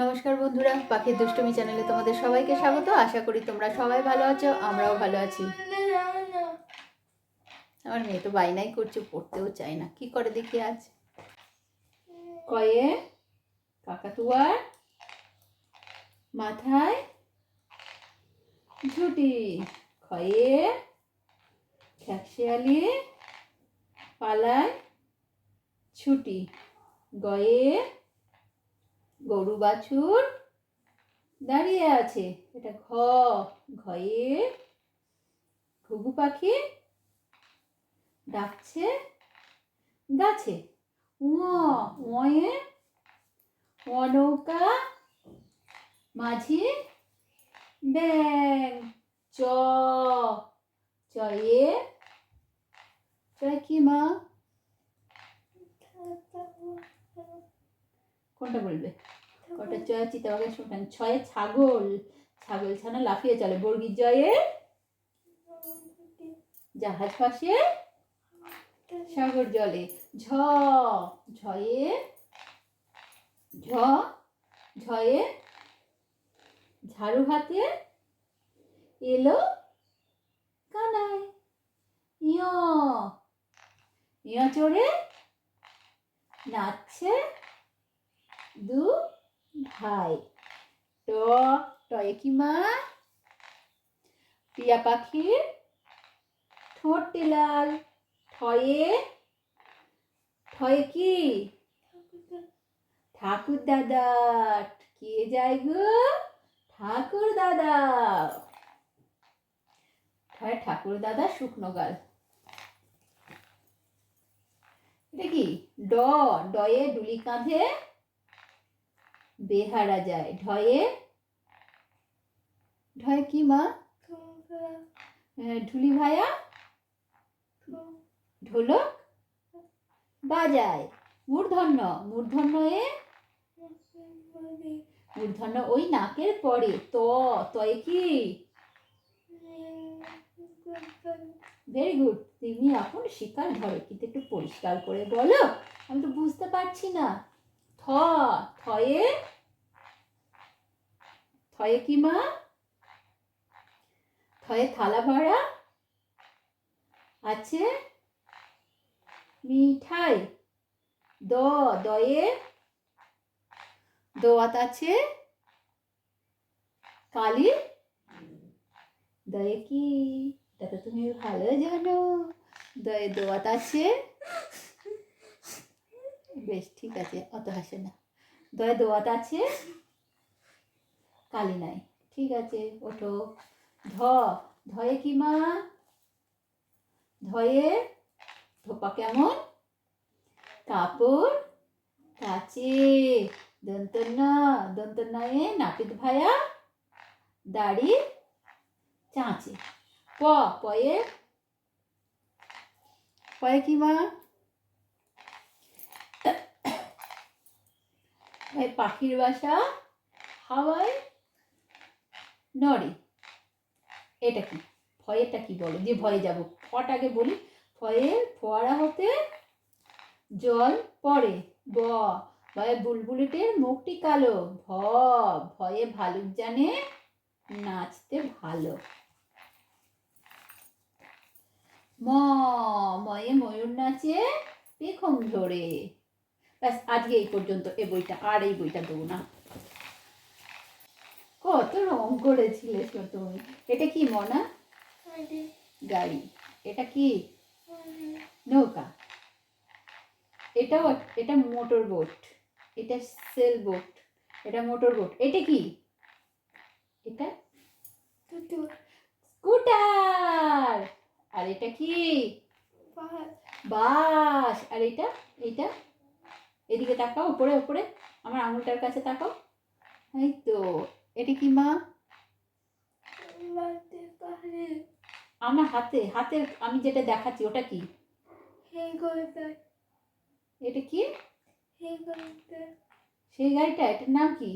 নমস্কার বন্ধুরা, পাখির দুষ্টুমি চ্যানেলে তোমাদের সবাইকে স্বাগত। আশা করি তোমরা সবাই ভালো আছো, আমরাও ভালো আছি। আমার মেয়ে তো বাইনাই করছে, পড়তেও চায় না। কি করে দেখি আজ? কয়ে কাকাতুয়ার মাথায় ঝুটি। খয়ে, খ্যাকশিয়ালি, পালায় ছুটি। গয়ে গরু বাছুর দাঁড়িয়ে আছে। এটা ঘ ঘয়ে ঘুঘু পাখি ডাকছে, গাছে। ওয়ে নৌকা মাঝি ব্যাং, চ, চয়ে চয় কি মা? কোনটা বলবে? কটা চয় চিতাবাগের শোনান ছয়ে ছাগল। ছাগল ছানা লাফিয়ে চলে। বর্গির জয়ে? জাহাজ পাশে? সাগর জলে। ঝ। ঝয়ে? ঝ। ঝয়ে? ঝাড়ু হাতে? এলো? কানায়? ইয় চড়ে? নাচছে? দু ভাই ট টয়ে কি মা? টিয়া পাখির ঠোঁটটি লাল ঠয়ে ঠয়ে কি? ঠাকুর দাদা কে যায় গো ঠাকুর দাদা। ঠয়ে ঠাকুর দাদা শুকনো গাল। এটা কি? ড, ডয়ে ডুলি কাঁধে বেহারা যায়। ঢয়ে? ঢয়ে কি মা? ঢুলি ভায়া? ঢোলক? বাজায়। মূর্ধন্য। মূর্ধন্য এ? মূর্ধন্য ওই নাকের পরে। ত। তয়ে কি? ভেরি গুড তুমি এখন শিকার ধরো কিন্তু একটু পরিষ্কার করে বলো? আমি তো বুঝতে পারছি না। থয়ে থয়ে কি মা? থয়ে থালা ভরা, আছে মিঠাই, দ, দয়ে, দোয়াত আছে কালি, দয়ে কি? এটা তুমি ভালো জানো। দয়ে দোয়াত আছে বেশ, ঠিক আছে, অত হাসে না। দয়ে দোয়াত আছে? কালি নাই। ঠিক আছে, ওঠো। ধ, ধয়ে কি মা? ধয়ে, ধোপা কেমন? কাপড়, কাচে। দন্তন্না, দন্তন্নায়ে নাপিত ভায়া, দাড়ি, চাঁচে। প, পয়ে। পয়ে কি মা? এই পাখির বাসা হাওয়ায় নড়ে। এটা কি? ভয়েরটা কি বলো? যে ভয়ে যাব। ফটাকে বলি। ভয়ে ফোয়ারা হতে জল পড়ে। ব, ভয়ে বুলবুলিটির মুখটি কালো। ভ, ভয়ে ভালুক জানে নাচতে ভালো। ম ময়ে ময়ূর নাচে পেখম ধরে। ব্যাস আজকে এই পর্যন্ত এ বইটা আর এই বইটা দেবো না। কত রং করেছিলে তুমি। এটা কি মনা? গাড়ি। এটা কি? নৌকা। এটাও এটা মোটর বোট। এটা সেল বোট। এটা মোটর বোট। এটা কি? এটা স্কুটার। আর এটা কি? বাস আর এটা এটা? এদিকে তাকাও উপরে উপরে। আমার আঙুলটার কাছে তাকাও। এই তো এটা কি মা? আমার হাতে হাতে আমি যেটা দেখাচ্ছি ওটা কি? এটা কি? সেই গাড়িটা এটার নাম কি?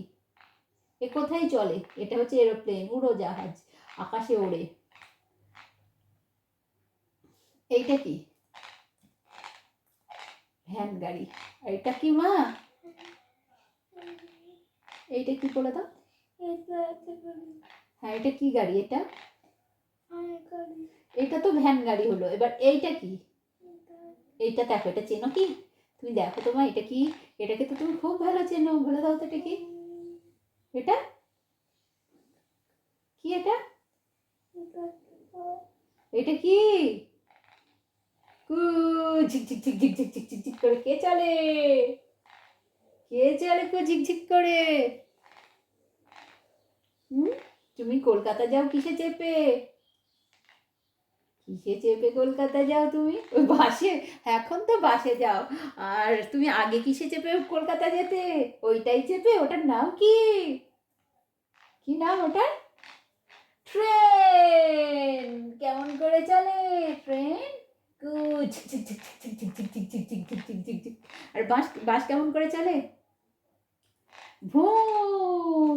এ কোথায় চলে? এটা হচ্ছে এরোপ্লেন উড়োজাহাজ আকাশে ওড়ে। এইটা কি? ভ্যান গাড়ি। আর এটা কি মা? এইটা কি বলে দাও হ্যাঁ এটা কি গাড়ি এটা? এটা তো ভ্যান গাড়ি হলো। এবার এইটা কি? এইটা দেখো এটা চেনো কি? তুমি দেখো তোমার এটা কি? এটাকে তো তুমি খুব ভালো চেনো। বলে দাও তো এটা কি? এটা? কি এটা এটা কি? ঝিকঝিক ঝিকঝিক ঝিকঝিক করে কে চলে কে চলে কো ঝিকঝিক করে? তুমি কলকাতা যাও, কিসে চেপে? কিসে চেপে কলকাতা যাও তুমি? ওই বাসে, এখন তো বাসে যাও। আর তুমি আগে কিসে চেপে কলকাতা যেতে? ওইটাই চেপে, ওটার নাম কি? কি নাম ওটার? ট্রেন! কেমন করে চলে ট্রেন? আর কেমন করে চলে ভু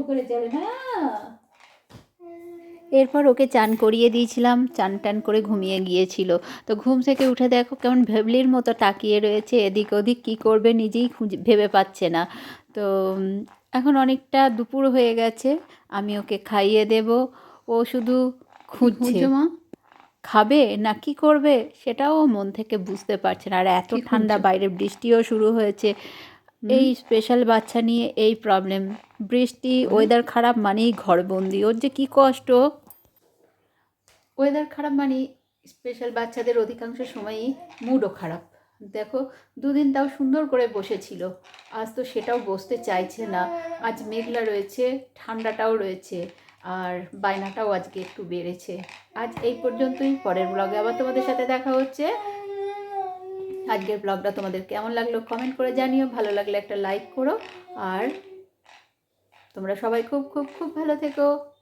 করে চলে না এরপর ওকে চান করিয়ে দিয়েছিলাম চান টান করে ঘুমিয়ে গিয়েছিল তো ঘুম থেকে উঠে দেখো কেমন ভেবলির মতো তাকিয়ে রয়েছে এদিক ওদিক কী করবে নিজেই খুঁজে ভেবে পাচ্ছে না তো এখন অনেকটা দুপুর হয়ে গেছে আমি ওকে খাইয়ে দেব ও শুধু খুঁজছে মা খাবে না কি করবে সেটাও মন থেকে বুঝতে পারছে না। আর এত ঠান্ডা বাইরে বৃষ্টিও শুরু হয়েছে। এই স্পেশাল বাচ্চা নিয়ে এই প্রবলেম বৃষ্টি ওয়েদার খারাপ মানেই ঘরবন্দি। ওর যে কি কষ্ট? ওয়েদার খারাপ মানে স্পেশাল বাচ্চাদের অধিকাংশ সময়ই মুডও খারাপ। দেখো দুদিন তাও সুন্দর করে বসেছিল। আজ তো সেটাও বসতে চাইছে না। আজ মেঘলা রয়েছে ঠান্ডাটাও রয়েছে। আর বায়নাটাও আজকে একটু বেড়েছে। আজ এই পর্যন্তই, পরের ব্লগে আবার তোমাদের সাথে দেখা হচ্ছে। আজকের ব্লগটা তোমাদের কেমন লাগল কমেন্ট করে জানিও, ভালো লাগলে একটা লাইক করো। আর তোমরা সবাই খুব খুব খুব ভালো থেকো।